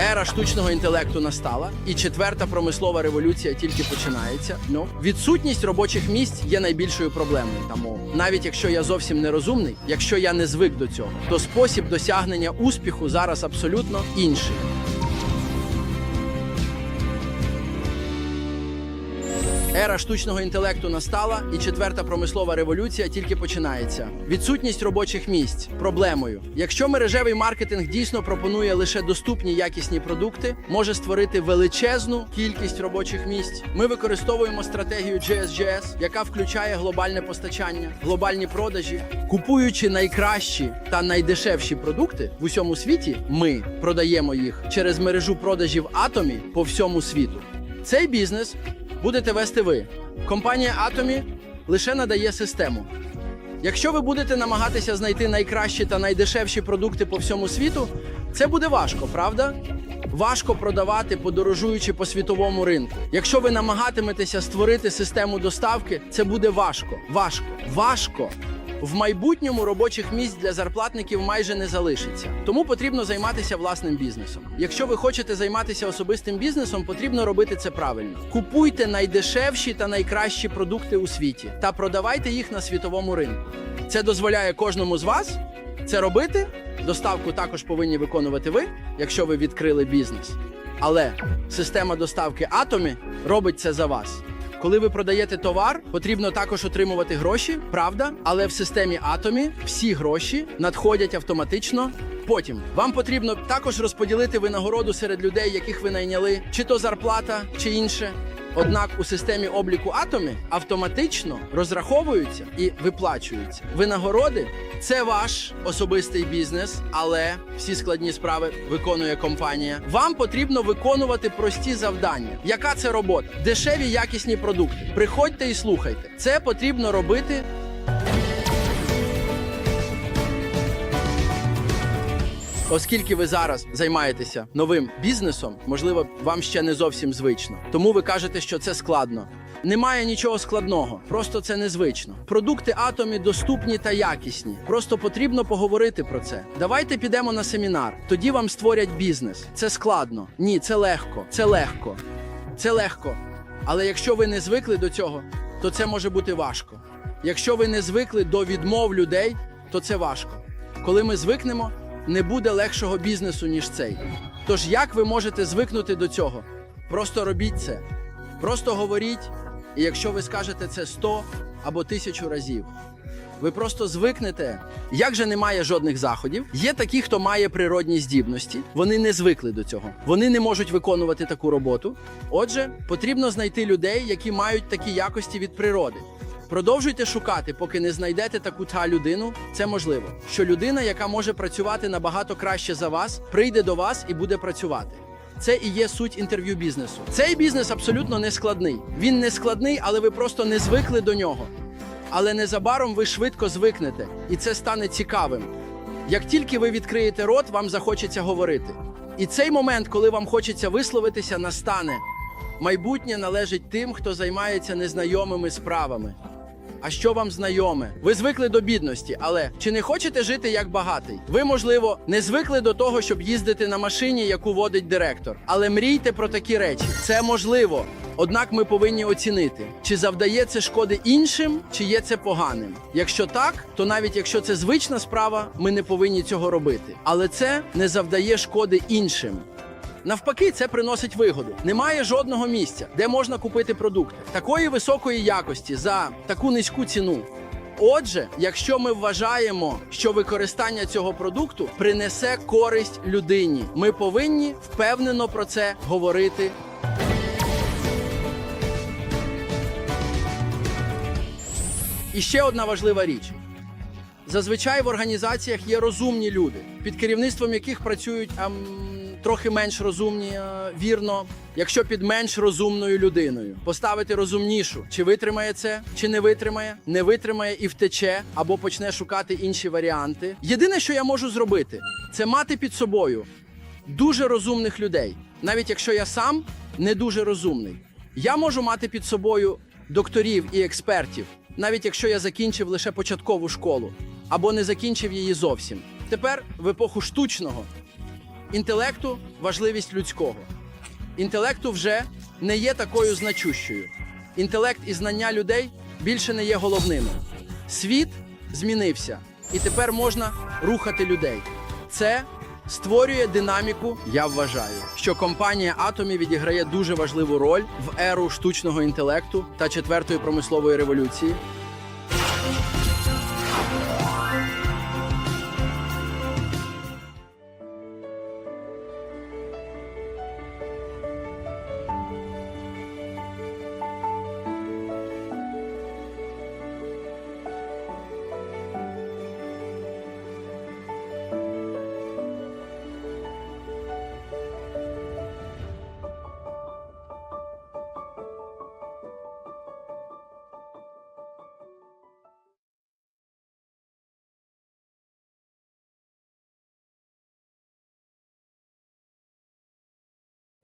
Ера штучного інтелекту настала, і четверта промислова революція тільки починається. Ну відсутність робочих місць є найбільшою проблемою. Тому навіть якщо я зовсім не розумний, якщо я не звик до цього, то спосіб досягнення успіху зараз абсолютно інший. Ера штучного інтелекту настала, і четверта промислова революція тільки починається. Відсутність робочих місць проблемою. Якщо мережевий маркетинг дійсно пропонує лише доступні якісні продукти, може створити величезну кількість робочих місць. Ми використовуємо стратегію GSGS, яка включає глобальне постачання, глобальні продажі, купуючи найкращі та найдешевші продукти в усьому світі. Ми продаємо їх через мережу продажів Атомі по всьому світу. Цей бізнес будете вести ви. Компанія Атомі лише надає систему. Якщо ви будете намагатися знайти найкращі та найдешевші продукти по всьому світу, це буде важко, правда? Важко продавати, подорожуючи по світовому ринку. Якщо ви намагатиметеся створити систему доставки, це буде важко. Важко. Важко. В майбутньому робочих місць для зарплатників майже не залишиться. Тому потрібно займатися власним бізнесом. Якщо ви хочете займатися особистим бізнесом, потрібно робити це правильно. Купуйте найдешевші та найкращі продукти у світі та продавайте їх на світовому ринку. Це дозволяє кожному з вас це робити. Доставку також повинні виконувати ви, якщо ви відкрили бізнес. Але система доставки Атомі робить це за вас. Коли ви продаєте товар, потрібно також отримувати гроші, правда? Але в системі Атомі всі гроші надходять автоматично. Потім вам потрібно також розподілити винагороду серед людей, яких ви найняли, чи то зарплата, чи інше. Однак у системі обліку Атомі автоматично розраховуються і виплачуються. Винагороди це ваш особистий бізнес, але всі складні справи виконує компанія. Вам потрібно виконувати прості завдання. Яка це робота? Дешеві якісні продукти. Приходьте і слухайте. Це потрібно робити Оскільки ви зараз займаєтеся новим бізнесом, можливо, вам ще не зовсім звично. Тому ви кажете, що це складно. Немає нічого складного, просто це незвично. Продукти атомі доступні та якісні. Просто потрібно поговорити про це. Давайте підемо на семінар. Тоді вам створять бізнес. Це складно. Ні, це легко. Це легко. Це легко. Але якщо ви не звикли до цього, то це може бути важко. Якщо ви не звикли до відмов людей, то це важко. Коли ми звикнемо, не буде легшого бізнесу, ніж цей. Тож як ви можете звикнути до цього? Просто робіть це. Просто говоріть, і якщо ви скажете це 100 або 1000 разів, ви просто звикнете. Як же немає жодних заходів? Є такі, хто має природні здібності. Вони не звикли до цього. Вони не можуть виконувати таку роботу. Отже, потрібно знайти людей, які мають такі якості від природи. Продовжуйте шукати, поки не знайдете таку та людину. Це можливо, що людина, яка може працювати набагато краще за вас, прийде до вас і буде працювати. Це і є суть інтерв'ю бізнесу. Цей бізнес абсолютно не складний. Він не складний, але ви просто не звикли до нього. Але незабаром ви швидко звикнете, і це стане цікавим. Як тільки ви відкриєте рот, вам захочеться говорити. І цей момент, коли вам хочеться висловитися, настане. Майбутнє належить тим, хто займається незнайомими справами. А що вам знайоме? Ви звикли до бідності, але чи не хочете жити як багатий? Ви, можливо, не звикли до того, щоб їздити на машині, яку водить директор. Але мрійте про такі речі. Це можливо. Однак ми повинні оцінити, чи завдає це шкоди іншим, чи є це поганим. Якщо так, то навіть якщо це звична справа, ми не повинні цього робити. Але це не завдає шкоди іншим. Навпаки, це приносить вигоду. Немає жодного місця, де можна купити продукти такої високої якості за таку низьку ціну. Отже, якщо ми вважаємо, що використання цього продукту принесе користь людині, ми повинні впевнено про це говорити. І ще одна важлива річ. Зазвичай в організаціях є розумні люди, під керівництвом яких працюють ем, трохи менш розумні, е, вірно. Якщо під менш розумною людиною поставити розумнішу, чи витримає це, чи не витримає, не витримає і втече, або почне шукати інші варіанти. Єдине, що я можу зробити, це мати під собою дуже розумних людей, навіть якщо я сам не дуже розумний. Я можу мати під собою докторів і експертів, навіть якщо я закінчив лише початкову школу або не закінчив її зовсім. Тепер в епоху штучного інтелекту важливість людського. Інтелекту вже не є такою значущою. Інтелект і знання людей більше не є головними. Світ змінився, і тепер можна рухати людей. Це створює динаміку. Я вважаю, що компанія Atomy відіграє дуже важливу роль в еру штучного інтелекту та четвертої промислової революції.